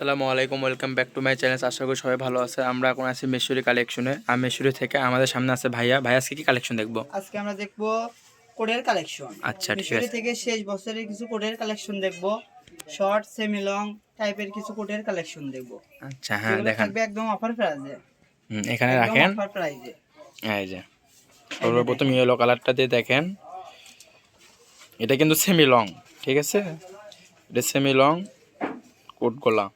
আসসালামু আলাইকুম welcome back to my channel. আশা করি সবাই ভালো আছে। আমরা এখন আছি মেশুরি কালেকশনে। আর মেশুরি থেকে আমাদের সামনে আছে ভাইয়া। ভাই আজকে কি কালেকশন দেখব? আজকে আমরা দেখব কোডের কালেকশন। আচ্ছা, ঠিক আছে। থেকে শেষ বছরের কিছু কোডের কালেকশন দেখব। শর্ট সেমি লং টাইপের কিছু কোডের কালেকশন দেখব। আচ্ছা হ্যাঁ দেখেন। থাকবে একদম অফার প্রাইজে হুম, এখানে রাখেন। অফার প্রাইজে এই যে সর্বপ্রথম ইয়েলো কালারটা দিয়ে দেখেন। এটা কিন্তু সেমি লং ঠিক আছে? এটা সেমি লং কোট গলা।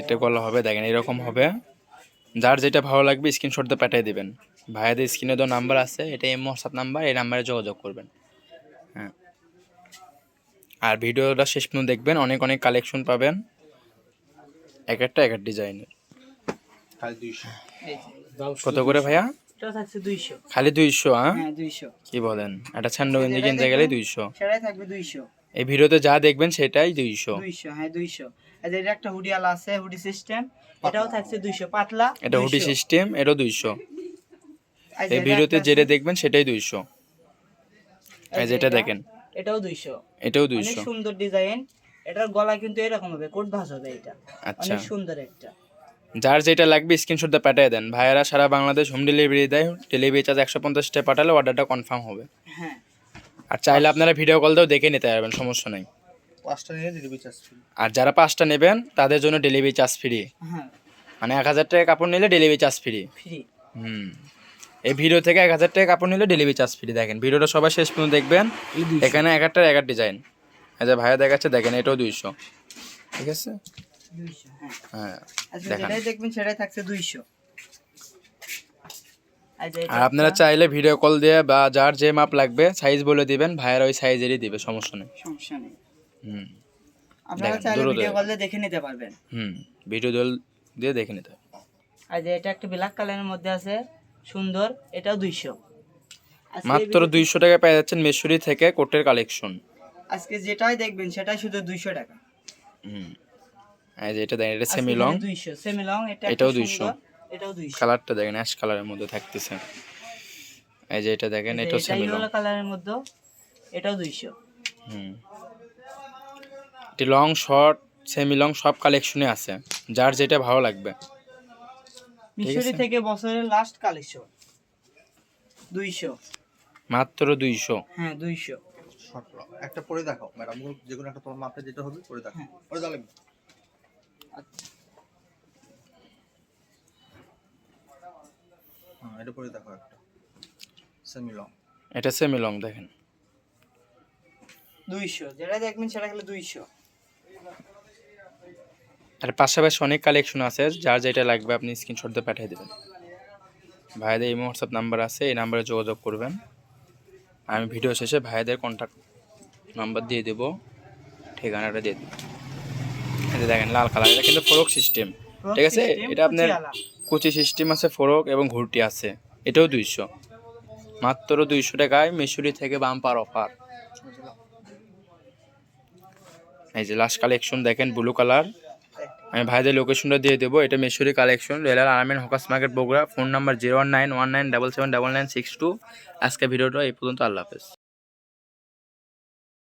এটা গলা হবে দেখেন এরকম হবে। যার যেটা ভালো লাগবে স্ক্রিনশট দিয়ে পাঠিয়ে দিবেন। ভাইয়াদের স্ক্রিনে তো নাম্বার আছে এটা এম হোয়াটসঅ্যাপ নাম্বার এই নাম্বারে যোগাযোগ করবেন। হ্যাঁ। আর ভিডিওটা শেষ পর্যন্ত দেখবেন অনেক অনেক কালেকশন পাবেন। এক একটা এক এক ডিজাইনের কত করে ভাইয়া? খালি দুইশো হ্যাঁ কি বলেন? একটা ছান্ড গেঞ্জি কিনতে গেলে দুইশো। সেটাই থাকবে দুইশো। এই ভিডিওতে যা দেখবেন সেটাই দুইশো। দুইশো হ্যাঁ দুইশো। এটা একটা হুডি আলা আছে হুডি সিস্টেম এটাও থাকছে দুইশো পাতলা এটা হুডি সিস্টেম এটাও দুইশো। এই ভিডিওতে যেটা দেখবেন সেটাই দুইশো। এই যেটা দেখেন। এটাও দুইশো। এটাও অনেক দুইশো। সুন্দর ডিজাইন। এটার গলা কিন্তু এরকম হবে কোট ভাঁজ হবে এটা। আচ্ছা। অনেক সুন্দর একটা। যার যেটা লাগবে স্ক্রিনশট দিয়ে পাঠিয়ে দেন। ভাইয়ারা সারা বাংলাদেশ হোম ডেলিভারি দেয়। ডেলিভারি চার্জ একশো পঞ্চাশ টাকা পাঠালে অর্ডারটা কনফার্ম হবে। হ্যাঁ। আর চাইলে আপনারা ভিডিও কল দিয়েও দেখে নিতে পারবেন সমস্যা নেই। পাঁচটা ডেলিভারি চার্জ ফ্রি আর যারা পাঁচটা নেবেন তাদের জন্য ডেলিভারি চার্জ ফ্রি হ্যাঁ। মানে এক হাজার টাকা কাপড় নিলে ডেলিভারি চার্জ ফ্রি ফ্রি হুম। এই ভিডিও থেকে এক হাজার টাকা কাপড় নিলে ডেলিভারি চার্জ ফ্রি দেখেন ভিডিওটা সবাই শেষ পর্যন্ত দেখবেন। এখানে এক একটা এক ডিজাইন এই যে ভাইয়া দেখাচ্ছে দেখেন এটাও দুইশো। ঠিক আছে? হ্যাঁ। হ্যাঁ আচ্ছা দেখান। দেখবেন সেটাই থাকছে দুইশো। আর এটা আর আপনারা চাইলে ভিডিও কল দিয়ে বা যার যে মাপ লাগবে সাইজ বলে দিবেন ভাইয়ের ওই সাইজেরই দিবে সমস্যা নেই। সমস্যা নেই। হুম। আপনারা চাইলে ভিডিও কল দিয়ে দেখে নিতে পারবেন। হুম ভিডিও দিয়ে দেখে নিতে আর যে এটা একটা ব্ল্যাক কালারের মধ্যে আছে সুন্দর এটাও দুইশো। আজকে এই মাত্র ভিডিও- দুইশো টাকা পেয়ে যাচ্ছেন মেশুরি থেকে কোটের কালেকশন আজকে যেটাই দেখবেন সেটাই শুধু দুইশো টাকা। হুম। এই যে এটা দেখেন এটা সেমি লং দুইশো সেমি লং এটা এটাও একটা 200 সুন্দর, এটাও কালারটা দেখেন অ্যাশ কালারের মধ্যে থাকতেছে। এই যে এটা দেখেন সেমি লং ইয়েলো কালারের মধ্যে এটাও দুইশো হুম। এটি লং শর্ট সেমি লং সব কালেকশনে আছে। যার যেটা ভালো লাগবে। মিশরি থেকে বছরের লাস্ট কালেকশন দুইশো মাত্র দুইশো হ্যাঁ দুইশো শর্ট একটা পরে দেখাও ম্যাডাম। যে কোনো একটা তোমার মাপে যেটা হবে পরে দেখাও। হ্যাঁ। পরে দেওয়া লাগবে হ্যাঁ এটা পরে দেখাও একটা। সেমি লং এটা সেমি লং দেখেন। দুইশো। যেটা দেখবেন সেটা গেলে দুইশো। আর পাশাপাশি অনেক কালেকশন আছে যার যেটা লাগবে আপনি স্ক্রিনশট দিয়ে পাঠিয়ে দেবেন। ভাইদের এই হোয়াটসঅ্যাপ নাম্বার আছে এই নাম্বারে যোগাযোগ করবেন। আমি ভিডিও শেষে ভাইদের কন্ট্যাক্ট নাম্বার দিয়ে দেবো ঠিকানাটা দিয়ে দেবো। দেখেন লাল কালার এটা কিন্তু ফোরক সিস্টেম ঠিক আছে? এটা আপনার কুচি সিস্টেম আছে, ফোরক এবং ঘুরটি আছে। এটাও দুইশো। মাত্র দুইশো টাকায় মিশুরি থেকে বাম্পার অফার। এই যে লাস্ট কালেকশন দেখেন ব্লু কালার আমি ভাইদের লোকেশনটা দিয়ে দেবো। এটা মেশুরি কালেকশন রেলার আর্মেন hawkers market Bogura. Phone number zero one nine one nine double seven double nine six two. আজকে ভিডিওটা এই পর্যন্ত। আল্লাহ হাফেজ।